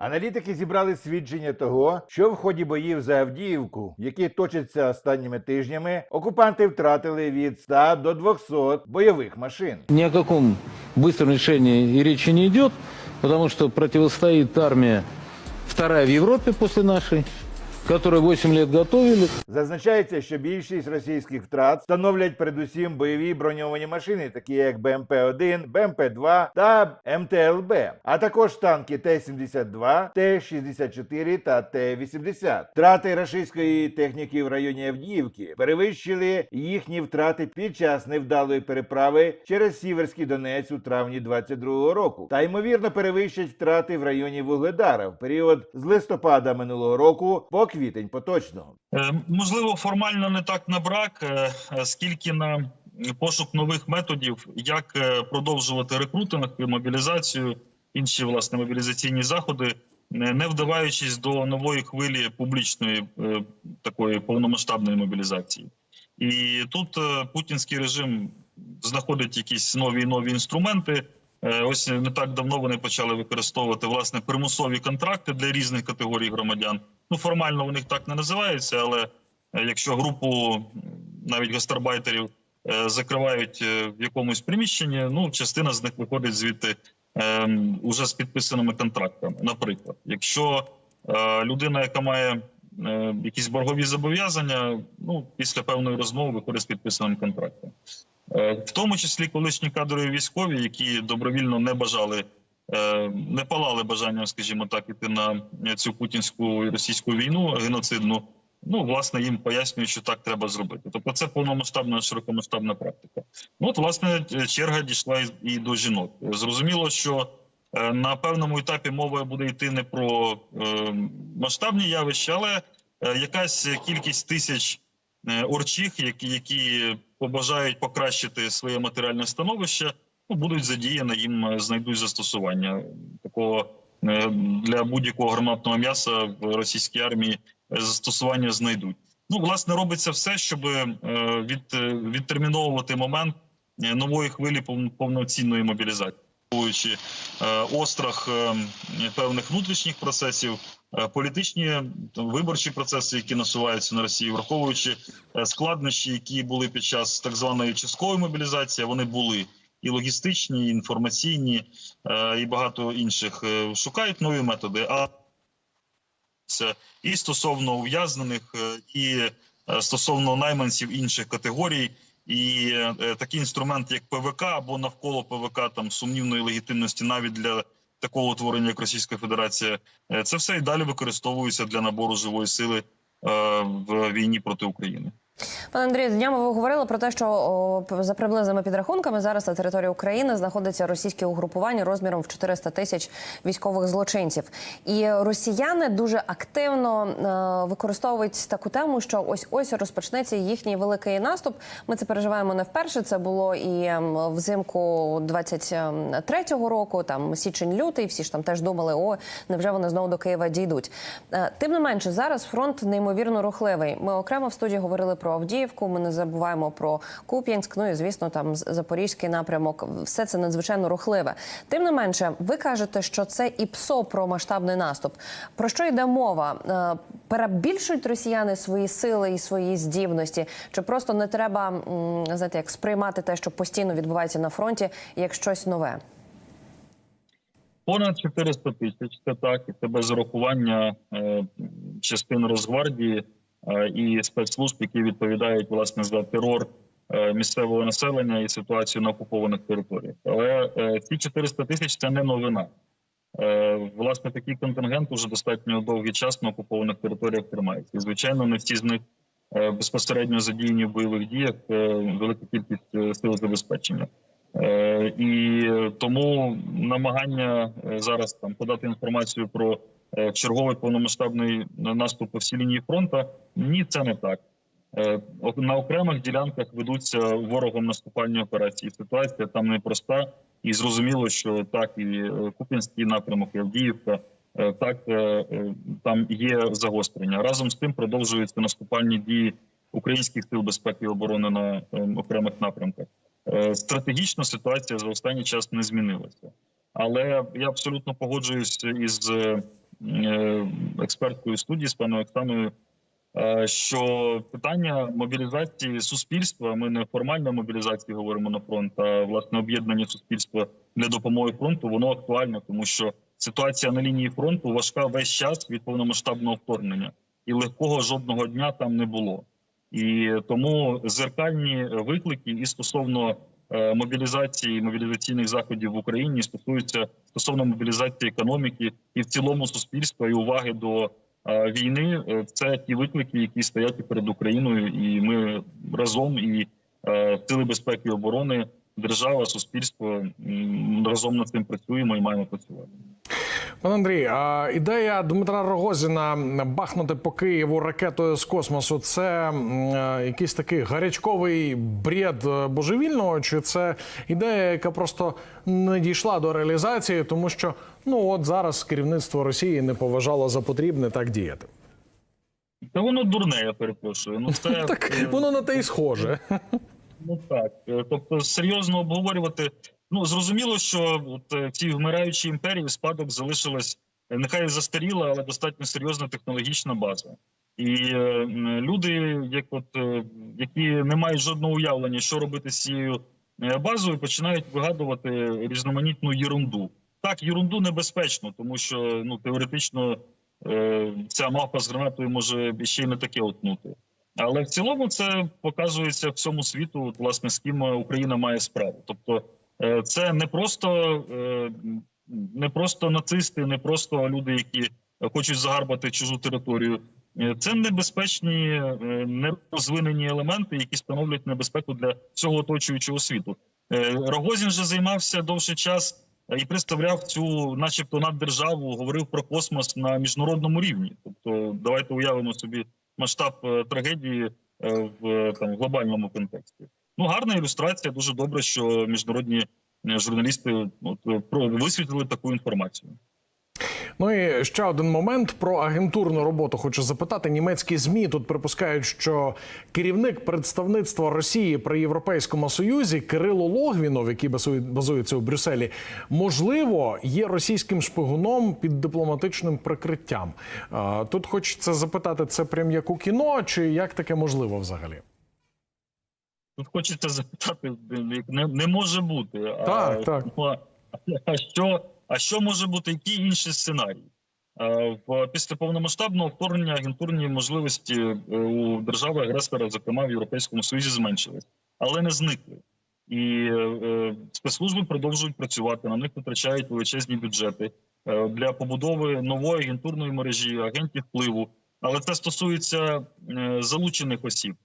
Аналітики зібрали свідчення того, що в ході боїв за Авдіївку, які точаться останніми тижнями, окупанти втратили від 100 до 200 бойових машин. Ні о якому швидкому рішенні і речі не йде, тому що протистоїть армія вторая в Європі після нашей, которую 8 лет готовили. Зазначається, що більшість російських втрат становлять передусім бойові броньовані машини, такі як БМП-1, БМП-2 та МТЛБ, а також танки Т-72, Т-64 та Т-80. Втрати рашистської техніки в районі Авдіївки перевищили їхні втрати під час невдалої переправи через Сіверський Донець у травні 22-го року, та ймовірно перевищать втрати в районі Вугледара в період з листопада минулого року по квітень поточного. Е, Можливо, формально не так на брак, е, е, скільки на пошук нових методів, як продовжувати рекрутинг і мобілізацію, інші власне мобілізаційні заходи, не вдаваючись до нової хвилі публічної такої повномасштабної мобілізації. І тут путінський режим знаходить якісь нові і нові інструменти. Ось не так давно вони почали використовувати власне примусові контракти для різних категорій громадян. Ну формально у них так не називаються, але е, якщо групу навіть гастарбайтерів е, закривають е, в якомусь приміщенні, ну частина з них виходить звідти е, уже з підписаними контрактами. Наприклад, якщо людина, яка має якісь боргові зобов'язання, ну після певної розмови виходить з підписаним контрактом. В тому числі колишні кадрові військові, які добровільно не бажали, не палали бажанням, скажімо так, іти на цю путінську і російську війну геноцидну. Ну, власне, їм пояснюють, що так треба зробити. Тобто, це повномасштабна широкомасштабна практика. Ну, от, власне, черга дійшла і- до жінок. Зрозуміло, що е, на певному етапі мова буде йти не про е, масштабні явища, але е, якась кількість тисяч е, орчих, які, які побажають покращити своє матеріальне становище, будуть задіяні, їм е, знайдуть застосування такого е, для будь-якого гарматного м'яса в російській армії е, застосування знайдуть. Ну, власне, робиться все, щоб від, відтерміновувати момент нової хвилі пов- повноцінної мобілізації. Острах певних внутрішніх процесів, політичні виборчі процеси, які насуваються на Росії, враховуючи складнощі, які були під час так званої часткової мобілізації, вони були і логістичні, і інформаційні, е, і багато інших. Е, Шукають нові методи. А це і стосовно ув'язнених, е, і стосовно найманців інших категорій. І такий інструмент, як ПВК або навколо ПВК, там сумнівної легітимності, навіть для такого утворення, як Російська Федерація, це все і далі використовується для набору живої сили в війні проти України. Пане Андрію, днями ви говорили про те, що за приблизними підрахунками зараз на території України знаходиться російське угрупування розміром в 400 тисяч військових злочинців. І росіяни дуже активно е, використовують таку тему, що ось ось розпочнеться їхній великий наступ. Ми це переживаємо не вперше. Це було і ем, взимку 23-го року, там січень-лютий. Всі ж там теж думали, о, невже вони знову до Києва дійдуть. Е, Тим не менше, зараз фронт неймовірно рухливий. Ми окремо в студії говорили про Авдіївку. Ми не забуваємо про Куп'янськ. Ну і звісно, там Запорізький напрямок. Все це надзвичайно рухливе. Тим не менше, ви кажете, що це і ПСО про масштабний наступ. Про що йде мова? Е, Перебільшують росіяни свої сили і свої здібності? Чи просто не треба знаєте, як сприймати те, що постійно відбувається на фронті, як щось нове? Понад 400 тисяч. Це так, і це без урахування е, частин Росгвардії і спецслужб, які відповідають власне за терор е, місцевого населення і ситуацію на окупованих територіях. Але е, ці 400 тисяч це не новина. Е, власне, такий контингент уже достатньо довгий час на окупованих територіях тримається. І звичайно, не всі з них е, безпосередньо задіяні в бойових діях. е, велика кількість е, сил забезпечення. Е, і тому намагання е, зараз там подати інформацію про е, черговий повномасштабний наступ по всій лінії фронту. Ні, це не так. Е, На окремих ділянках ведуться ворогом наступальні операції. Ситуація там непроста, і зрозуміло, що так і е, Куп'янський напрямок, і Авдіївка, е, так е, е, там є загострення. Разом з тим продовжуються наступальні дії українських сил безпеки і оборони на е, окремих напрямках. Е, Стратегічно ситуація за останній час не змінилася, але я абсолютно погоджуюсь із е, е, експерткою студії з паною Оксаною, е, що питання мобілізації суспільства. Ми не формально мобілізації говоримо на фронт, а власне об'єднання суспільства для допомоги фронту. Воно актуальне, тому що ситуація на лінії фронту важка весь час від повномасштабного вторгнення, і легкого жодного дня там не було. І тому зеркальні виклики і стосовно е, мобілізації мобілізаційних заходів в Україні стосуються стосовно мобілізації економіки і в цілому суспільства і уваги до е, війни. Е, Це ті виклики, які стоять перед Україною, і ми разом і е, сили безпеки і оборони, держава, суспільство разом над цим працюємо і маємо працювати. Пане Андрій, ідея Дмитра Рогозіна бахнути по Києву ракетою з космосу це е, якийсь такий гарячковий бред е, божевільного, чи це ідея, яка просто не дійшла до реалізації, тому що ну от зараз керівництво Росії не поважало за потрібне так діяти. Та воно дурне, я перепрошую. Ну це Так е, воно на те й схоже. Ну так, тобто серйозно обговорювати. Ну зрозуміло, що от е, цій вмираючій імперії спадок залишилась е, нехай застаріла, але достатньо серйозна технологічна база. І е, люди, як от е, які не мають жодного уявлення, що робити з цією е, базою, починають вигадувати різноманітну єрунду. Так, єрунду небезпечно, тому що ну теоретично е, ця мавпа з гранатою може ще й не таке отнути. Але в цілому це показується всьому світу, от, власне, з ким Україна має справу. Тобто, це не просто, е, не просто нацисти, не просто люди, які хочуть загарбати чужу територію. Е, Це небезпечні, е, нерозвинені елементи, які становлять небезпеку для всього оточуючого світу. Е, Рогозін же займався довший час е, і представляв цю, начебто, наддержаву, говорив про космос на міжнародному рівні. Тобто, давайте уявимо собі масштаб е, трагедії е, в там глобальному контексті. Ну, гарна ілюстрація. Дуже добре, що міжнародні е, журналісти от, е, про висвітлили таку інформацію. Ну і ще один момент про агентурну роботу. Хочу запитати. Німецькі змі тут припускають, що керівник представництва Росії при Європейському Союзі Кирило Логвінов, який базує- базується у Брюсселі, можливо, є російським шпигуном під дипломатичним прикриттям. Тут хочеться запитати, це прям як у кіно, чи як таке можливо взагалі? Тут хочеться запитати, як не, не може бути. Так, а, так. А, а що, а що може бути? Які інші сценарії? В після повномасштабного вторгнення агентурні можливості е, у держави агресора, зокрема в Європейському Союзі, зменшились, але не зникли. І е, е, спецслужби продовжують працювати. На них витрачають величезні бюджети е, для побудови нової агентурної мережі, агентів впливу. Але це стосується е, залучених осіб.